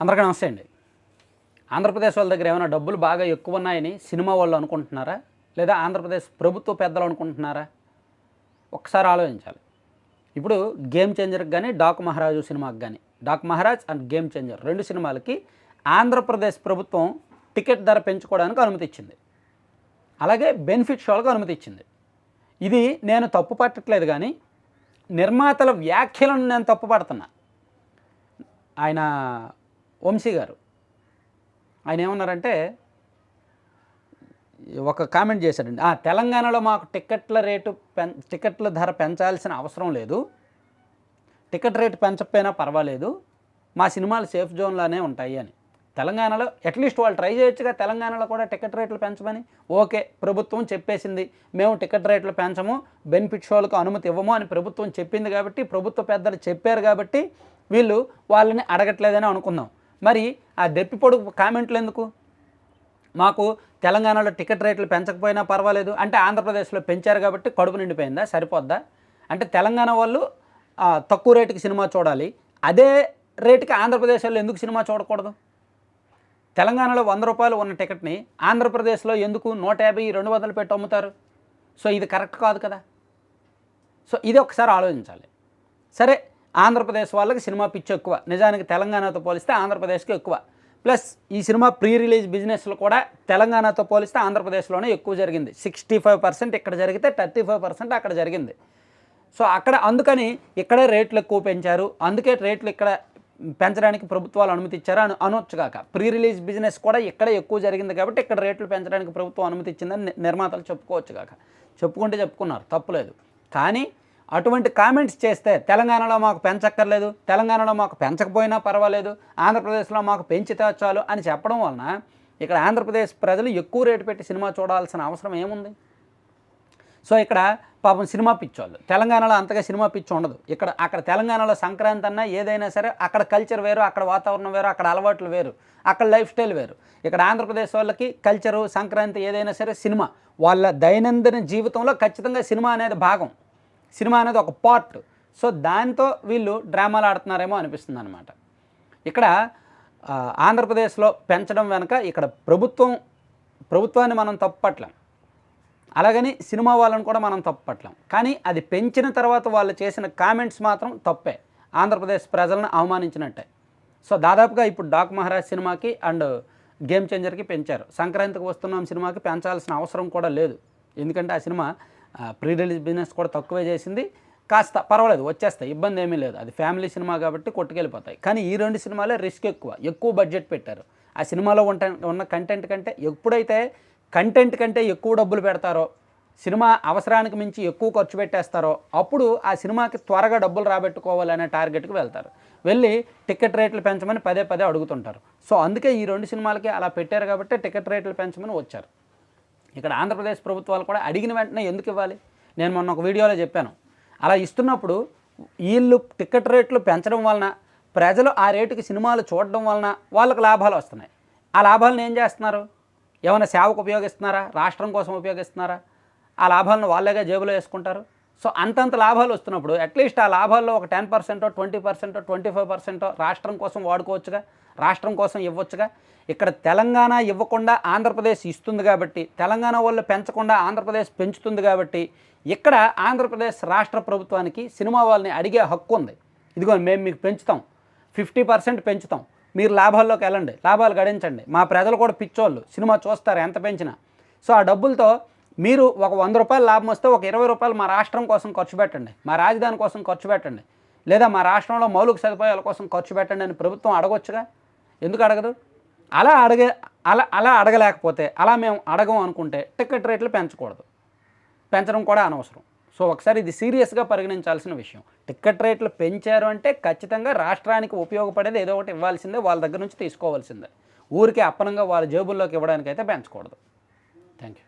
అందరికీ నమస్తే అండి. ఆంధ్రప్రదేశ్ వాళ్ళ దగ్గర ఏమైనా డబ్బులు బాగా ఎక్కువ ఉన్నాయని సినిమా వాళ్ళు అనుకుంటున్నారా? లేదా ఆంధ్రప్రదేశ్ ప్రభుత్వ పెద్దలు అనుకుంటున్నారా? ఒకసారి ఆలోచించాలి. ఇప్పుడు గేమ్ చేంజర్కి కానీ డాక్ మహారాజు సినిమాకి కానీ Daaku Maharaj and Game Changer రెండు సినిమాలకి ఆంధ్రప్రదేశ్ ప్రభుత్వం టికెట్ ధర పెంచుకోవడానికి అనుమతి ఇచ్చింది. అలాగే బెనిఫిట్ షోలకు అనుమతి ఇచ్చింది. ఇది నేను తప్పు పట్టట్లేదు కానీ నిర్మాతల వ్యాఖ్యలను నేను తప్పు పడుతున్నా. ఆయన వంశీ గారు. ఆయన ఏమన్నారంటే ఒక కామెంట్ చేశాడండి. "ఆ, తెలంగాణలో మాకు టికెట్ల రేటు పెం టికెట్ల ధర పెంచాల్సిన అవసరం లేదు. టికెట్ రేటు పెంచకపోయినా పర్వాలేదు. మా సినిమాలు సేఫ్ జోన్లోనే ఉంటాయి అని. తెలంగాణలో అట్లీస్ట్ వాళ్ళు ట్రై చేయొచ్చుగా తెలంగాణలో కూడా టికెట్ రేట్లు పెంచమని. ఓకే ప్రభుత్వం చెప్పేసింది. మేము టికెట్ రేట్లు పెంచము బెనిఫిట్ షోలకు అనుమతి ఇవ్వము అని ప్రభుత్వం చెప్పింది కాబట్టి ప్రభుత్వ పెద్దలు చెప్పారు కాబట్టి వీళ్ళు వాళ్ళని అడగట్లేదని అనుకుందాం. మరి ఆ దెప్పి పొడుగు కామెంట్లు ఎందుకు? మాకు తెలంగాణలో టికెట్ రేట్లు పెంచకపోయినా పర్వాలేదు. అంటే ఆంధ్రప్రదేశ్లో పెంచారు కాబట్టి కడుపు నిండిపోయిందా? సరిపోద్దా? అంటే తెలంగాణ వాళ్ళు తక్కువ రేటుకి సినిమా చూడాలి. అదే రేటుకి ఆంధ్రప్రదేశ్ వాళ్ళు ఎందుకు సినిమా చూడకూడదు? తెలంగాణలో వంద రూపాయలు ఉన్న టికెట్ని ఆంధ్రప్రదేశ్లో ఎందుకు నూట యాభై రెండు వందలు పెట్టి అమ్ముతారు? సో ఇది కరెక్ట్ కాదు కదా? సో ఇది ఒకసారి ఆలోచించాలి. సరే ఆంధ్రప్రదేశ్ వాళ్ళకి సినిమా పిచ్చి ఎక్కువ. నిజానికి తెలంగాణతో పోలిస్తే ఆంధ్రప్రదేశ్కి ఎక్కువ. ప్లస్ ఈ సినిమా ప్రీ రిలీజ్ బిజినెస్లో కూడా తెలంగాణతో పోలిస్తే ఆంధ్రప్రదేశ్లోనే ఎక్కువ జరిగింది. సిక్స్టీ ఫైవ్ పర్సెంట్ ఇక్కడ జరిగితే థర్టీ ఫైవ్ పర్సెంట్ అక్కడ జరిగింది. సో అక్కడ అందుకని ఇక్కడే రేట్లు ఎక్కువ పెంచారు. అందుకే రేట్లు ఇక్కడ పెంచడానికి ప్రభుత్వాలు అనుమతి ఇచ్చారు అని అనొచ్చు కాక. ప్రీ రిలీజ్ బిజినెస్ కూడా ఇక్కడే ఎక్కువ జరిగింది కాబట్టి ఇక్కడ రేట్లు పెంచడానికి ప్రభుత్వం అనుమతి ఇచ్చిందని నిర్మాతలు చెప్పుకోవచ్చు కాక. చెప్పుకుంటే చెప్పుకున్నారు. తప్పులేదు కానీ అటువంటి కామెంట్స్ చేస్తే తెలంగాణలో మాకు పెంచక్కర్లేదు తెలంగాణలో మాకు పెంచకపోయినా పర్వాలేదు ఆంధ్రప్రదేశ్లో మాకు పెంచితే చాలు అని చెప్పడం వలన ఇక్కడ ఆంధ్రప్రదేశ్ ప్రజలు ఎక్కువ రేటు పెట్టి సినిమా చూడాల్సిన అవసరం ఏముంది? సో ఇక్కడ పాపం సినిమా పిచ్చోళ్ళు. తెలంగాణలో అంతగా సినిమా పిచ్చి ఉండదు. ఇక్కడ అక్కడ తెలంగాణలో సంక్రాంతి అన్నా ఏదైనా సరే అక్కడ కల్చర్ వేరు అక్కడ వాతావరణం వేరు అక్కడ అలవాట్లు వేరు అక్కడ లైఫ్ స్టైల్ వేరు. ఇక్కడ ఆంధ్రప్రదేశ్ వాళ్ళకి కల్చరు సంక్రాంతి ఏదైనా సరే సినిమా. వాళ్ళ దైనందిన జీవితంలో ఖచ్చితంగా సినిమా అనేది భాగం. సినిమా అనేది ఒక పార్ట్. సో దాంతో వీళ్ళు డ్రామాలు ఆడుతున్నారేమో అనిపిస్తుంది అనమాట ఇక్కడ ఆంధ్రప్రదేశ్లో పెంచడం వెనక ఇక్కడ ప్రభుత్వం ప్రభుత్వాన్ని మనం తప్పట్లేం. అలాగని సినిమా వాళ్ళని కూడా మనం తప్పట్లేం. కానీ అది పెంచిన తర్వాత వాళ్ళు చేసిన కామెంట్స్ మాత్రం తప్పే. ఆంధ్రప్రదేశ్ ప్రజలను అవమానించినట్టే. సో దాదాపుగా ఇప్పుడు డాక్ మహారాజ్ సినిమాకి అండ్ గేమ్ చేంజర్కి పెంచారు. సంక్రాంతికి వస్తున్నాం సినిమాకి పెంచాల్సిన అవసరం కూడా లేదు. ఎందుకంటే ఆ సినిమా ప్రీ రిలీజ్ బిజినెస్ కూడా తక్కువే చేసింది. కాస్త పర్వాలేదు వచ్చేస్తాయి ఇబ్బంది ఏమీ లేదు. అది ఫ్యామిలీ సినిమా కాబట్టి కొట్టుకెళ్ళిపోతాయి. కానీ ఈ రెండు సినిమాలే రిస్క్ ఎక్కువ ఎక్కువ బడ్జెట్ పెట్టారు. ఆ సినిమాలో ఉంట ఉన్న కంటెంట్ కంటే ఎప్పుడైతే కంటెంట్ కంటే ఎక్కువ డబ్బులు పెడతారో సినిమా అవసరానికి మించి ఎక్కువ ఖర్చు పెట్టేస్తారో అప్పుడు ఆ సినిమాకి త్వరగా డబ్బులు రాబెట్టుకోవాలనే టార్గెట్కి వెళ్తారు. వెళ్ళి టికెట్ రేట్లు పెంచమని పదే పదే అడుగుతుంటారు. సో అందుకే ఈ రెండు సినిమాలకి అలా పెట్టారు కాబట్టి టికెట్ రేట్లు పెంచమని వచ్చారు. ఇక్కడ ఆంధ్రప్రదేశ్ ప్రభుత్వాలు కూడా అడిగిన వెంటనే ఎందుకు ఇవ్వాలి? నేను మొన్న ఒక వీడియోలో చెప్పాను. అలా ఇస్తున్నప్పుడు వీళ్ళు టికెట్ రేట్లు పెంచడం వలన ప్రజలు ఆ రేటుకి సినిమాలు చూడడం వలన వాళ్ళకు లాభాలు వస్తున్నాయి. ఆ లాభాలను ఏం చేస్తున్నారు? ఏమైనా సేవకు ఉపయోగిస్తున్నారా? రాష్ట్రం కోసం ఉపయోగిస్తున్నారా? ఆ లాభాలను వాళ్ళేగా జేబులో వేసుకుంటారు? సో అంతంత లాభాలు వస్తున్నప్పుడు అట్లీస్ట్ ఆ లాభాల్లో ఒక టెన్ పర్సెంటో ట్వంటీ పర్సెంటో ట్వంటీ ఫైవ్ పర్సెంటో రాష్ట్రం కోసం వాడుకోవచ్చుగా రాష్ట్రం కోసం ఇవ్వచ్చుగా. ఇక్కడ తెలంగాణ ఇవ్వకుండా ఆంధ్రప్రదేశ్ ఇస్తుంది కాబట్టి తెలంగాణ వాళ్ళు పెంచకుండా ఆంధ్రప్రదేశ్ పెంచుతుంది కాబట్టి ఇక్కడ ఆంధ్రప్రదేశ్ రాష్ట్ర ప్రభుత్వానికి సినిమా వాళ్ళని అడిగే హక్కు ఉంది. ఇదిగో మేము మీకు పెంచుతాం ఫిఫ్టీ పర్సెంట్ పెంచుతాం మీరు లాభాల్లోకి వెళ్ళండి లాభాలు గడించండి. మా ప్రజలు కూడా పిచ్చోళ్ళు సినిమా చూస్తారు ఎంత పెంచినా. సో ఆ డబ్బులతో మీరు ఒక వంద రూపాయలు లాభం వస్తే ఒక ఇరవై రూపాయలు మా రాష్ట్రం కోసం ఖర్చు పెట్టండి మా రాజధాని కోసం ఖర్చు పెట్టండి లేదా మా రాష్ట్రంలో మౌలిక సదుపాయాల కోసం ఖర్చు పెట్టండి అని ప్రభుత్వం అడగొచ్చుగా? ఎందుకు అడగదు? అలా అడగే అలా అలా అడగలేకపోతే అలా మేము అడగం అనుకుంటే టికెట్ రేట్లు పెంచకూడదు. పెంచడం కూడా అనవసరం. సో ఒకసారి ఇది సీరియస్గా పరిగణించాల్సిన విషయం. టికెట్ రేట్లు పెంచారు అంటే ఖచ్చితంగా రాష్ట్రానికి ఉపయోగపడేది ఏదో ఒకటి ఇవ్వాల్సిందే వాళ్ళ దగ్గర నుంచి తీసుకోవాల్సిందే. ఊరికే అప్పనంగా వాళ్ళ జేబుల్లోకి ఇవ్వడానికైతే పెంచకూడదు. Thank you